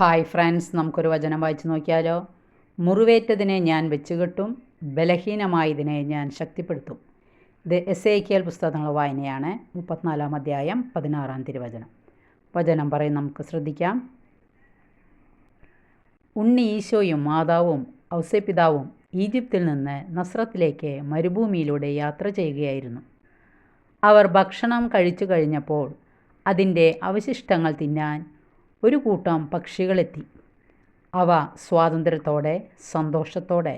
Hi friends നമുക്കൊരു വചനം വായിച്ചു നോക്കിയാലോ? മുറിവേറ്റതിനെ ഞാൻ വെച്ചുകെട്ടും ബലഹീനമായതിനെ ഞാൻ ശക്തിപ്പെടുത്തും. ഇത് എസ് എ കെ എൽ പുസ്തകങ്ങളുടെ വായനയാണ് മുപ്പത്തിനാലാം അധ്യായം പതിനാറാം തിരുവചനം. വചനം പറയും നമുക്ക് ശ്രദ്ധിക്കാം. ഉണ്ണി ഈശോയും മാതാവും ഔസപിതാവും ഈജിപ്തിൽ നിന്ന് നസ്രത്തിലേക്ക് മരുഭൂമിയിലൂടെ യാത്ര ചെയ്യുകയായിരുന്നു. അവർ ഭക്ഷണം കഴിച്ചു കഴിഞ്ഞപ്പോൾ അതിന്റെ അവശിഷ്ടങ്ങൾ തിന്നാൻ ഒരു കൂട്ടം പക്ഷികളെത്തി. അവ സ്വാതന്ത്ര്യത്തോടെ സന്തോഷത്തോടെ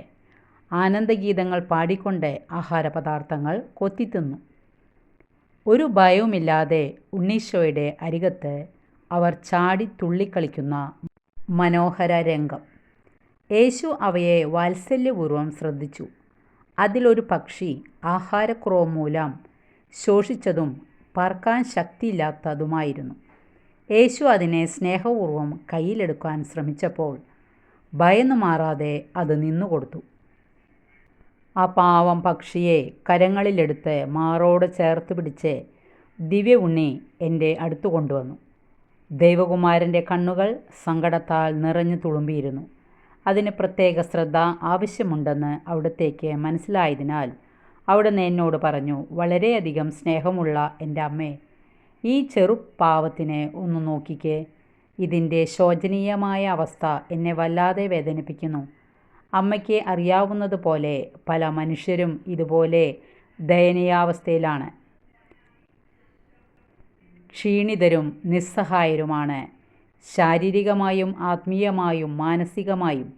ആനന്ദഗീതങ്ങൾ പാടിക്കൊണ്ട് ആഹാരപദാർത്ഥങ്ങൾ കൊത്തിത്തിന്നു. ഒരു ഭയവുമില്ലാതെ ഉണ്ണീശോയുടെ അരികത്ത് അവർ ചാടി തുള്ളിക്കളിക്കുന്ന മനോഹര രംഗം. യേശു അവയെ വാത്സല്യപൂർവം ശ്രദ്ധിച്ചു. അതിലൊരു പക്ഷി ആഹാരക്കുറവ് മൂലം ശോഷിച്ചതും പറക്കാൻ ശക്തിയില്ലാത്തതുമായിരുന്നു. യേശു അതിനെ സ്നേഹപൂർവം കയ്യിലെടുക്കാൻ ശ്രമിച്ചപ്പോൾ ഭയന്നു മാറാതെ അത് നിന്നുകൊടുത്തു. ആ പാവം പക്ഷിയെ കരങ്ങളിലെടുത്ത് മാറോട് ചേർത്ത് പിടിച്ച് ദിവ്യ ഉണ്ണി എന്റെ അടുത്തു കൊണ്ടുവന്നു. ദൈവകുമാരന്റെ കണ്ണുകൾ സങ്കടത്താൽ നിറഞ്ഞു തുളുമ്പിയിരുന്നു. അതിന് പ്രത്യേക ശ്രദ്ധ ആവശ്യമുണ്ടെന്ന് അവിടത്തേക്ക് മനസ്സിലായതിനാൽ അവിടുന്ന് എന്നോട് പറഞ്ഞു വളരെയധികം സ്നേഹമുള്ള എന്റെ അമ്മേ ഈ ചെറു പാവത്തിനെ ഒന്ന് നോക്കിക്കേ. ഇതിന്റെ ശോചനീയമായ അവസ്ഥ എന്നെ വല്ലാതെ വേദനിപ്പിക്കുന്നു. അമ്മയ്ക്ക് അറിയാവുന്നതുപോലെ പല മനുഷ്യരും ഇതുപോലെ ദയനീയാവസ്ഥയിലാണ്. ക്ഷീണിതരും നിസ്സഹായരുമാണ്. ശാരീരികമായും ആത്മീയമായും മാനസികമായും.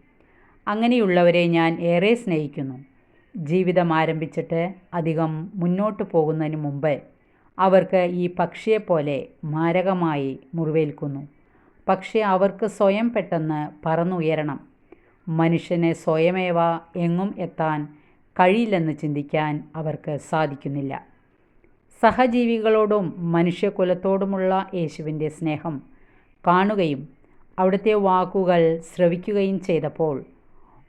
അങ്ങനെയുള്ളവരെ ഞാൻ ഏറെ സ്നേഹിക്കുന്നു. ജീവിതം ആരംഭിച്ചിട്ട് അധികം മുന്നോട്ട് പോകുന്നതിന് മുമ്പ് അവർക്ക് ഈ പക്ഷിയെപ്പോലെ മാരകമായി മുറിവേൽക്കുന്നു. പക്ഷേ അവർക്ക് സ്വയം പെട്ടെന്ന് പറന്നുയരണം. മനുഷ്യനെ സ്വയമേവ എങ്ങും എത്താൻ കഴിയില്ലെന്ന് ചിന്തിക്കാൻ അവർക്ക് സാധിക്കുന്നില്ല. സഹജീവികളോടും മനുഷ്യകുലത്തോടുമുള്ള യേശുവിന്റെ സ്നേഹം കാണുകയും അവിടുത്തെ വാക്കുകൾ ശ്രവിക്കുകയും ചെയ്തപ്പോൾ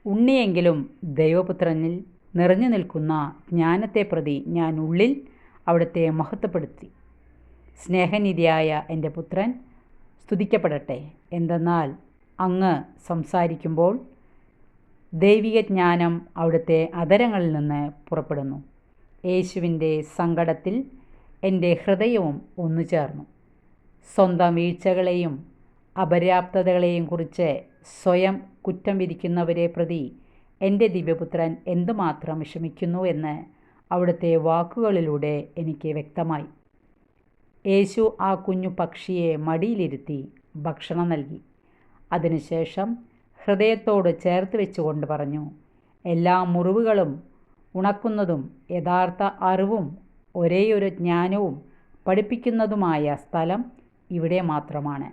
ഉണ്ണിയെങ്കിലും ദൈവപുത്രനിൽ നിറഞ്ഞു നിൽക്കുന്ന ജ്ഞാനത്തെ പ്രതി ഞാൻ ഉള്ളിൽ അവിടുത്തെ മഹത്വപ്പെടുത്തി. സ്നേഹനിധിയായ എന്റെ പുത്രൻ സ്തുതിക്കപ്പെടട്ടെ. എന്തെന്നാൽ അങ്ങ് സംസാരിക്കുമ്പോൾ ദൈവിക ജ്ഞാനം അവിടുത്തെ അതരങ്ങളിൽ നിന്ന് പുറപ്പെടുന്നു. യേശുവിന്റെ സങ്കടത്തിൽ എന്റെ ഹൃദയവും ഒന്നു ചേർന്നു. സ്വന്തം വീഴ്ചകളെയും അപര്യാപ്തതകളെയും കുറിച്ച് സ്വയം കുറ്റം വിധിക്കുന്നവരെ പ്രതി എന്റെ ദിവ്യപുത്രൻ എന്തുമാത്രം വിഷമിക്കുന്നു എന്ന് അവിടുത്തെ വാക്കുകളിലൂടെ എനിക്ക് വ്യക്തമായി. യേശു ആ കുഞ്ഞു പക്ഷിയെ മടിയിലിരുത്തി ഭക്ഷണം നൽകി. അതിനുശേഷം ഹൃദയത്തോട് ചേർത്ത് വെച്ചുകൊണ്ട് പറഞ്ഞു എല്ലാ മുറിവുകളും ഉണക്കുന്നതും യഥാർത്ഥ അറിവും ഒരേയൊരു ജ്ഞാനവും പഠിപ്പിക്കുന്നതുമായ സ്ഥലം ഇവിടെ മാത്രമാണ്.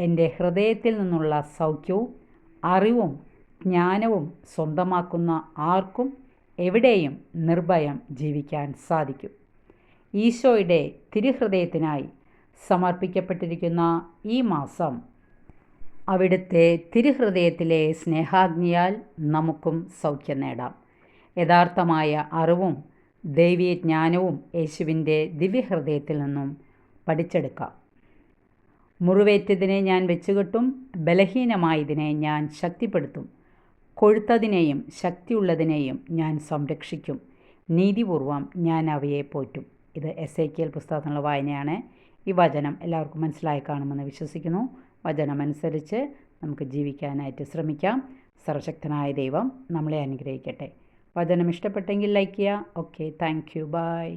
എന്റെ ഹൃദയത്തിൽ നിന്നുള്ള സൗഖ്യവും അറിവും ജ്ഞാനവും സ്വന്തമാക്കുന്ന ആർക്കും എവിടെയും നിർഭയം ജീവിക്കാൻ സാധിക്കും. ഈശോയുടെ തിരുഹൃദയത്തിനായി സമർപ്പിക്കപ്പെട്ടിരിക്കുന്ന ഈ മാസം അവിടുത്തെ തിരുഹൃദയത്തിലെ സ്നേഹാഗ്നിയാൽ നമുക്കും സൗഖ്യം നേടാം. യഥാർത്ഥമായ അറിവും ദൈവീയ ജ്ഞാനവും യേശുവിന്റെ ദിവ്യഹൃദയത്തിൽ നിന്നും പഠിച്ചെടുക്കാം. മുറിവേറ്റതിനെ ഞാൻ വെച്ചുകെട്ടും ബലഹീനമായതിനെ ഞാൻ ശക്തിപ്പെടുത്തും. കൊഴുത്തതിനെയും ശക്തിയുള്ളതിനെയും ഞാൻ സംരക്ഷിക്കും. നീതിപൂർവം ഞാൻ അവയെ പോറ്റും. ഇത് എസ് എ കെ എൽ പുസ്തകത്തിനുള്ള വായനയാണ്. ഈ വചനം എല്ലാവർക്കും മനസ്സിലായി കാണുമെന്ന് വിശ്വസിക്കുന്നു. വചനമനുസരിച്ച് നമുക്ക് ജീവിക്കാനായിട്ട് ശ്രമിക്കാം. സർവശക്തനായ ദൈവം നമ്മളെ അനുഗ്രഹിക്കട്ടെ. വചനം ഇഷ്ടപ്പെട്ടെങ്കിൽ ലൈക്ക് ചെയ്യുക. Okay thank you. ബൈ.